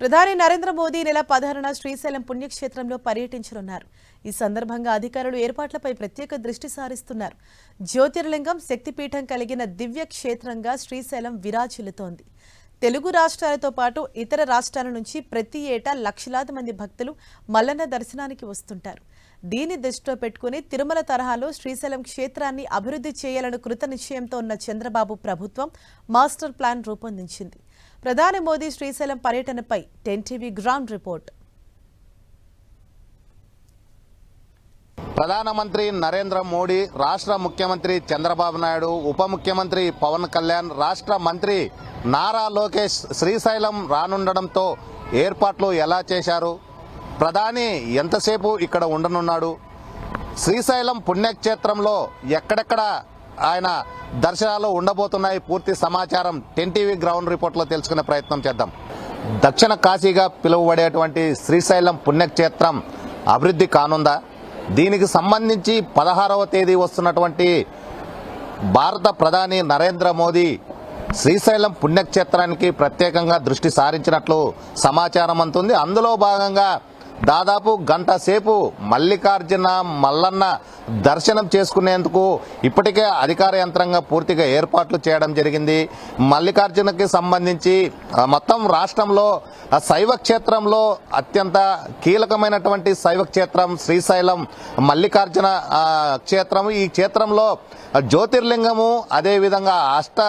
ప్రధాని నరేంద్ర మోదీ నెల పదహారున శ్రీశైలం పుణ్యక్షేత్రంలో పర్యటించనున్నారు. ఈ సందర్భంగా అధికారులు ఏర్పాట్లపై ప్రత్యేక దృష్టి సారిస్తున్నారు. జ్యోతిర్లింగం శక్తిపీఠం కలిగిన దివ్య క్షేత్రంగా శ్రీశైలం విరాచిల్లుతోంది తెలుగు రాష్ట్రాలతో పాటు ఇతర రాష్ట్రాల నుంచి ప్రతి ఏటా లక్షలాది మంది భక్తులు మల్లన్న దర్శనానికి వస్తుంటారు. దీన్ని దృష్టిలో పెట్టుకుని తిరుమల తరహాలో శ్రీశైలం క్షేత్రాన్ని అభివృద్ధి చేయాలని కృత నిశ్చయంతో ఉన్న చంద్రబాబు ప్రభుత్వం మాస్టర్ ప్లాన్ రూపొందించింది. ప్రధాని మోదీ శ్రీశైలం పర్యటనపై టెన్ టీవీ గ్రౌండ్ రిపోర్ట్. ప్రధానమంత్రి నరేంద్ర మోడీ రాష్ట్ర ముఖ్యమంత్రి చంద్రబాబు నాయుడు ఉప ముఖ్యమంత్రి పవన్ కళ్యాణ్ రాష్ట్ర మంత్రి నారా లోకేష్ శ్రీశైలం రానుండడంతో ఏర్పాట్లు ఎలా చేశారు? ప్రధాని ఎంతసేపు ఇక్కడ ఉండనున్నాడు? శ్రీశైలం పుణ్యక్షేత్రంలో ఎక్కడెక్కడ ఆయన దర్శనాలు ఉండబోతున్నాయి. పూర్తి సమాచారం టెన్ టీవీ గ్రౌండ్ రిపోర్ట్లో తెలుసుకునే ప్రయత్నం చేద్దాం. దక్షిణ కాశీగా పిలువబడేటువంటి శ్రీశైలం పుణ్యక్షేత్రం అభివృద్ధి కానుందా? దీనికి సంబంధించి పదహారవ తేదీ వస్తున్నటువంటి భారత ప్రధాని నరేంద్ర మోదీ శ్రీశైలం పుణ్యక్షేత్రానికి ప్రత్యేకంగా దృష్టి సారించినట్లు సమాచారం అంతుంది అందులో భాగంగా దాదాపు గంట సేపు మల్లికార్జున మల్లన్న దర్శనం చేసుకునేందుకు ఇప్పటికే అధికార యంత్రంగా పూర్తిగా ఏర్పాట్లు చేయడం జరిగింది. మల్లికార్జునకి సంబంధించి మొత్తం రాష్ట్రంలో ఆ శైవ క్షేత్రంలో అత్యంత కీలకమైనటువంటి శైవ క్షేత్రం శ్రీశైలం మల్లికార్జున క్షేత్రం. ఈ క్షేత్రంలో జ్యోతిర్లింగము అదేవిధంగా అష్ట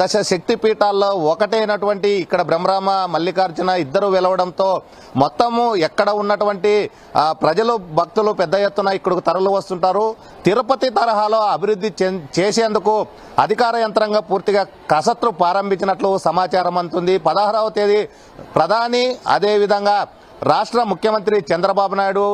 దశ శక్తి పీఠాల్లో ఒకటైనటువంటి ఇక్కడ బ్రహ్మరామ మల్లికార్జున ఇద్దరు వెలవడంతో మొత్తము ఎక్కడ ఉన్నటువంటి ప్రజలు భక్తులు పెద్ద ఎత్తున ఇక్కడికి తరలి వస్తుంటారు. తిరుపతి తరహాలో అభివృద్ధి చేసేందుకు అధికార యంత్రంగా పూర్తిగా కసత్రు ప్రారంభించినట్లు సమాచారం అందుతుంది. పదహారవ తేదీ ప్రధాని అదేవిధంగా రాష్ట్ర ముఖ్యమంత్రి చంద్రబాబు నాయుడు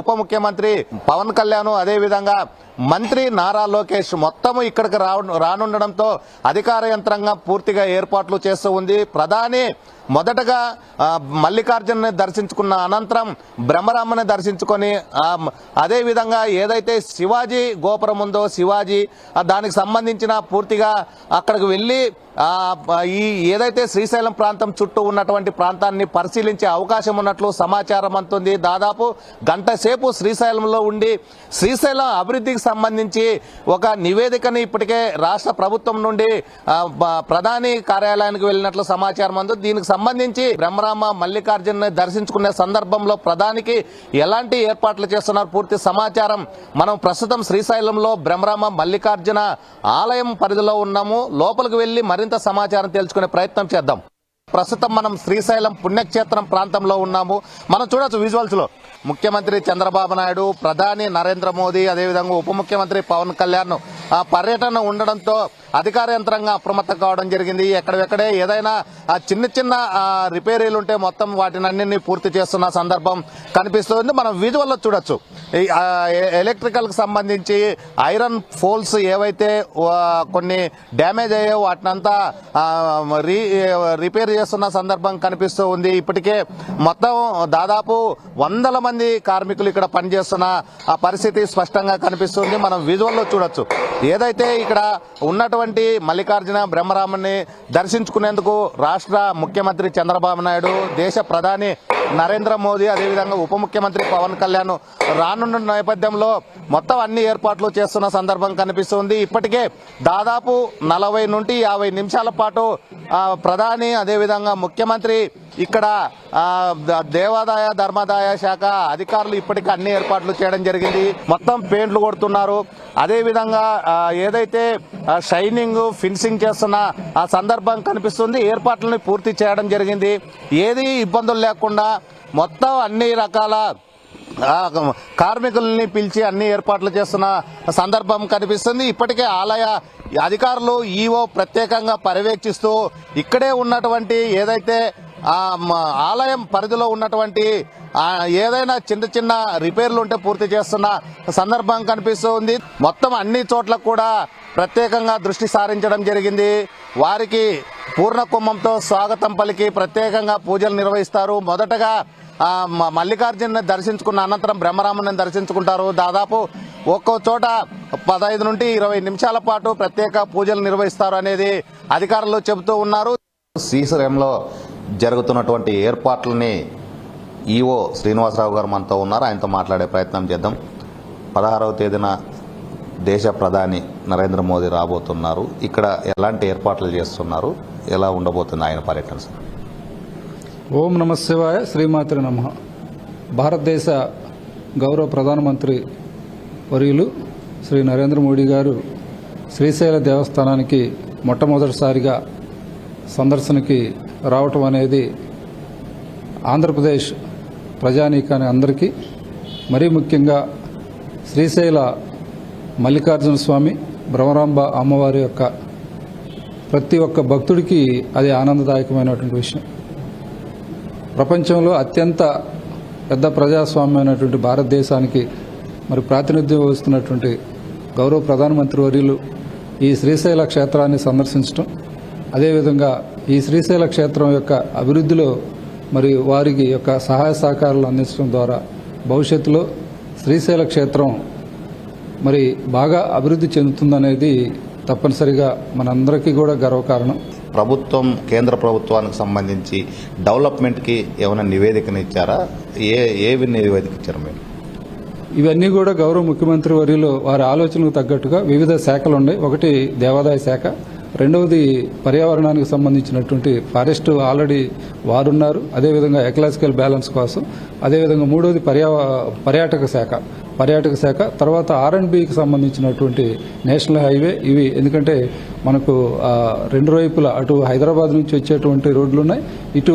ఉప ముఖ్యమంత్రి పవన్ కళ్యాణ్ అదేవిధంగా మంత్రి నారా లోకేష్ మొత్తం ఇక్కడికి రావు- రానుండడంతో అధికార యంత్రంగా పూర్తిగా ఏర్పాట్లు చేస్తూ ఉంది. ప్రధాని మొదటగా ఆ, మల్లికార్జున్ని దర్శించుకున్న అనంతరం బ్రహ్మరామని దర్శించుకొని అదేవిధంగా ఏదైతే శివాజీ గోపురం ఉందో శివాజీ దానికి సంబంధించిన పూర్తిగా అక్కడికి వెళ్ళి ఈ ఏదైతే శ్రీశైలం ప్రాంతం చుట్టూ ఉన్నటువంటి ప్రాంతాన్ని పరిశీలించే అవకాశం ఉన్నట్లు సమాచారం అందుతుంది. దాదాపు గంట సేపు శ్రీశైలంలో ఉండి శ్రీశైలం అభివృద్ధికి సంబంధించి ఒక నివేదికని ఇప్పటికే రాష్ట్ర ప్రభుత్వం నుండి ప్రధాని కార్యాలయానికి వెళ్ళినట్లు సమాచారం అందు. దీనికి సంబంధించి బ్రహ్మరామ మల్లికార్జున్ దర్శించుకునే సందర్భంలో ప్రధానికి ఎలాంటి ఏర్పాట్లు చేస్తున్నారు? పూర్తి సమాచారం మనం ప్రస్తుతం శ్రీశైలంలో బ్రహ్మరామ మల్లికార్జున ఆలయం పరిధిలో ఉన్నాము. లోపలికి వెళ్ళి మరింత సమాచారం తెలుసుకునే ప్రయత్నం చేద్దాం. ప్రస్తుతం మనం శ్రీశైలం పుణ్యక్షేత్రం ప్రాంతంలో ఉన్నాము. మనం చూడొచ్చు విజువల్స్లో. ముఖ్యమంత్రి చంద్రబాబు నాయుడు ప్రధాని నరేంద్ర మోదీ అదేవిధంగా ఉప ముఖ్యమంత్రి పవన్ కళ్యాణ్ పర్యటన ఉండడంతో అధికార యంత్రంగా అప్రమత్తం కావడం జరిగింది. ఎక్కడెక్కడే ఏదైనా ఆ చిన్న చిన్న రిపేరీలు ఉంటే మొత్తం వాటిని అన్నింటినీ పూర్తి చేస్తున్న సందర్భం కనిపిస్తుంది. మనం విజువల్లో చూడొచ్చు. ఈ, ఎలక్ట్రికల్కి సంబంధించి ఐరన్ ఫోల్స్ ఏవైతే కొన్ని డ్యామేజ్ అయ్యాయో వాటినంతా రీ రిపేర్ చేస్తున్న సందర్భం కనిపిస్తూ ఉంది. ఇప్పటికే మొత్తం దాదాపు వందల మంది కార్మికులు ఇక్కడ పనిచేస్తున్న ఆ పరిస్థితి స్పష్టంగా కనిపిస్తుంది. మనం విజువల్లో చూడొచ్చు. ఏదైతే ఇక్కడ ఉన్నటువంటి మల్లికార్జున బ్రహ్మరామన్ని దర్శించుకునేందుకు రాష్ట్ర ముఖ్యమంత్రి చంద్రబాబు నాయుడు దేశ ప్రధాని నరేంద్ర మోదీ అదేవిధంగా ఉప ముఖ్యమంత్రి పవన్ కళ్యాణ్ రానున్న నేపథ్యంలో మొత్తం అన్ని ఏర్పాట్లు చేస్తున్న సందర్భం కనిపిస్తుంది. ఇప్పటికే దాదాపు నలభై నుండి యాభై నిమిషాల పాటు ప్రధాని అదేవిధంగా ముఖ్యమంత్రి ఇక్కడ దేవాదాయ ధర్మాదాయ శాఖ అధికారులు ఇప్పటికే అన్ని ఏర్పాట్లు చేయడం జరిగింది. మొత్తం పెయింట్లు కొడుతున్నారు. అదేవిధంగా ఏదైతే షైనింగ్ ఫిన్సింగ్ చేస్తున్న ఆ సందర్భం కనిపిస్తుంది. ఏర్పాట్లను పూర్తి చేయడం జరిగింది. ఏది ఇబ్బందులు లేకుండా మొత్తం అన్ని రకాల కార్మికుల్ని పిలిచి అన్ని ఏర్పాట్లు చేస్తున్న సందర్భం కనిపిస్తుంది. ఇప్పటికే ఆలయ అధికారులు ఈవో ప్రత్యేకంగా పర్యవేక్షిస్తూ ఇక్కడే ఉన్నటువంటి ఏదైతే ఆ ఆలయం పరిధిలో ఉన్నటువంటి ఏదైనా చిన్న చిన్న రిపేర్లు ఉంటే పూర్తి చేస్తున్న సందర్భం కనిపిస్తుంది. మొత్తం అన్ని చోట్ల కూడా ప్రత్యేకంగా దృష్టి సారించడం జరిగింది. వారికి పూర్ణ కుంభంతో స్వాగతం పలికి ప్రత్యేకంగా పూజలు నిర్వహిస్తారు. మొదటగా మల్లికార్జున దర్శించుకున్న అనంతరం బ్రహ్మరాముని దర్శించుకుంటారు. దాదాపు ఒక్కో చోట పదహైదు నుండి ఇరవై నిమిషాల పాటు ప్రత్యేక పూజలు నిర్వహిస్తారు అనేది అధికారులు చెబుతూ ఉన్నారు. శ్రీశ్వరంలో జరుగుతున్నటువంటి ఏర్పాట్లని ఈఓ శ్రీనివాసరావు గారు మనతో ఉన్నారు. ఆయనతో మాట్లాడే ప్రయత్నం చేద్దాం. పదహారవ తేదీన దేశ ప్రధాని నరేంద్ర మోదీ రాబోతున్నారు. ఇక్కడ ఎలాంటి ఏర్పాట్లు చేస్తున్నారు? ఎలా ఉండబోతుంది ఆయన పర్యటన? సార్ ఓం నమశివాయ శ్రీమాతృ నమ. భారతదేశ గౌరవ ప్రధానమంత్రి వర్యులు శ్రీ నరేంద్ర మోడీ గారు శ్రీశైల దేవస్థానానికి మొట్టమొదటిసారిగా సందర్శనకి రావటం అనేది ఆంధ్రప్రదేశ్ ప్రజానీకాన్ని అందరికీ మరీ ముఖ్యంగా శ్రీశైల మల్లికార్జున స్వామి భ్రమరాంబ అమ్మవారి యొక్క ప్రతి ఒక్క భక్తుడికి అది ఆనందదాయకమైనటువంటి విషయం. ప్రపంచంలో అత్యంత పెద్ద ప్రజాస్వామ్యమైనటువంటి భారతదేశానికి మరి ప్రాతినిధ్యం వహిస్తున్నటువంటి గౌరవ ప్రధానమంత్రి వర్యులు ఈ శ్రీశైల క్షేత్రాన్ని సందర్శించడం అదేవిధంగా ఈ శ్రీశైల క్షేత్రం యొక్క అభివృద్ధిలో మరి వారికి యొక్క సహాయ సహకారాలు అందించడం ద్వారా భవిష్యత్తులో శ్రీశైల క్షేత్రం మరి బాగా అభివృద్ధి చెందుతుందనేది తప్పనిసరిగా మనందరికీ కూడా గర్వకారణం ప్రభుత్వం కేంద్ర ప్రభుత్వానికి సంబంధించి డెవలప్మెంట్కి ఏమైనా నివేదికను ఇచ్చారా? ఏ ఏవి నివేదిక ఇచ్చారు మీరు? ఇవన్నీ కూడా గౌరవ ముఖ్యమంత్రి వర్యులు వారి ఆలోచనకు తగ్గట్టుగా వివిధ శాఖలు ఉన్నాయి. ఒకటి దేవాదాయ శాఖ రెండవది పర్యావరణానికి సంబంధించినటువంటి ఫారెస్ట్ ఆల్రెడీ వారున్నారు అదేవిధంగా ఎకలాజికల్ బ్యాలెన్స్ కోసం. అదేవిధంగా మూడవది పర్యా పర్యాటక శాఖ. పర్యాటక శాఖ తర్వాత ఆర్ అండ్ బికి సంబంధించినటువంటి నేషనల్ హైవే ఇవి. ఎందుకంటే మనకు రెండు వైపులా అటు హైదరాబాద్ నుంచి వచ్చేటువంటి రోడ్లు ఉన్నాయి ఇటు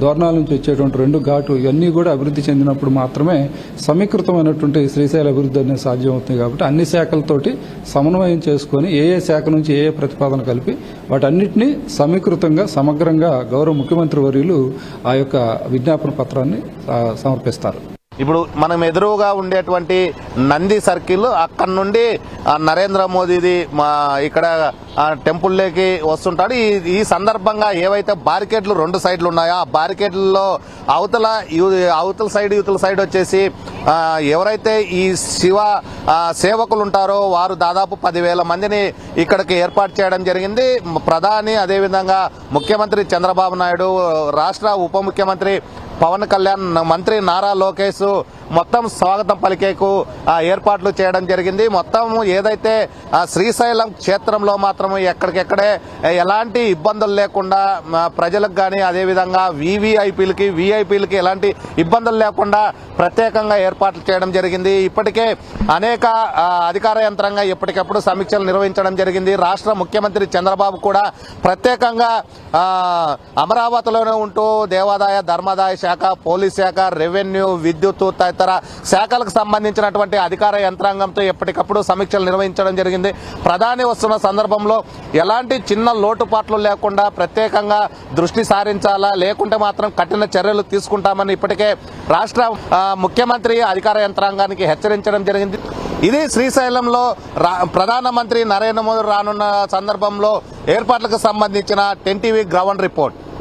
దోర్నాల నుంచి వచ్చేటువంటి రెండు ఘాటు ఇవన్నీ కూడా అభివృద్ధి చెందినప్పుడు మాత్రమే సమీకృతమైనటువంటి శ్రీశైల అభివృద్ధి అనేది సాధ్యమవుతుంది కాబట్టి అన్ని శాఖలతోటి సమన్వయం చేసుకొని ఏ ఏ శాఖ నుంచి ఏ ఏ ప్రతిపాదన కలిపి వాటన్నిటినీ సమీకృతంగా సమగ్రంగా గౌరవ ముఖ్యమంత్రి వర్యులు ఆ యొక్క విజ్ఞాపన పత్రాన్ని సమర్పిస్తారు. ఇప్పుడు మనం ఎదురుగా ఉండేటువంటి నంది సర్కిల్ అక్కడ నుండి నరేంద్ర మోదీది మా ఇక్కడ టెంపుల్లోకి వస్తుంటాడు. ఈ ఈ సందర్భంగా ఏవైతే బారికేడ్లు రెండు సైడ్లు ఉన్నాయో ఆ బారికేడ్లలో అవతల అవతల సైడ్ యువతల సైడ్ వచ్చేసి ఎవరైతే ఈ శివ సేవకులు ఉంటారో వారు దాదాపు పదివేల మందిని ఇక్కడికి ఏర్పాటు చేయడం జరిగింది. ప్రధాని అదేవిధంగా ముఖ్యమంత్రి చంద్రబాబు నాయుడు రాష్ట్ర ఉప ముఖ్యమంత్రి పవన్ కళ్యాణ్ మంత్రి నారా లోకేష్ మొత్తం స్వాగతం పలికేకు ఏర్పాట్లు చేయడం జరిగింది. మొత్తం ఏదైతే శ్రీశైలం క్షేత్రంలో మాత్రం ఎక్కడికెక్కడే ఎలాంటి ఇబ్బందులు లేకుండా ప్రజలకు కానీ అదేవిధంగా వివిఐపీలకి విఐపీలకి ఎలాంటి ఇబ్బందులు లేకుండా ప్రత్యేకంగా ఏర్పాట్లు చేయడం జరిగింది. ఇప్పటికే అనేక అధికార యంత్రంగా ఎప్పటికప్పుడు సమీక్షలు నిర్వహించడం జరిగింది. రాష్ట్ర ముఖ్యమంత్రి చంద్రబాబు కూడా ప్రత్యేకంగా అమరావతిలోనే ఉంటూ దేవాదాయ ధర్మాదాయ శాఖ పోలీస్ శాఖ రెవెన్యూ విద్యుత్ తదితర శాఖలకు సంబంధించినటువంటి అధికార యంత్రాంగంతో ఎప్పటికప్పుడు సమీక్షలు నిర్వహించడం జరిగింది. ప్రధాని వస్తున్న సందర్భంలో ఎలాంటి చిన్న లోటుపాట్లు లేకుండా ప్రత్యేకంగా దృష్టి సారించాలా? లేకుంటే మాత్రం కఠిన చర్యలు తీసుకుంటామని ఇప్పటికే రాష్ట్ర ముఖ్యమంత్రి అధికార యంత్రాంగానికి హెచ్చరించడం జరిగింది. ఇది శ్రీశైలంలో రా- ప్రధానమంత్రి నరేంద్ర మోదీ రానున్న సందర్భంలో ఏర్పాట్లకు సంబంధించిన టెన్ టీవీ గ్రౌండ్ రిపోర్ట్.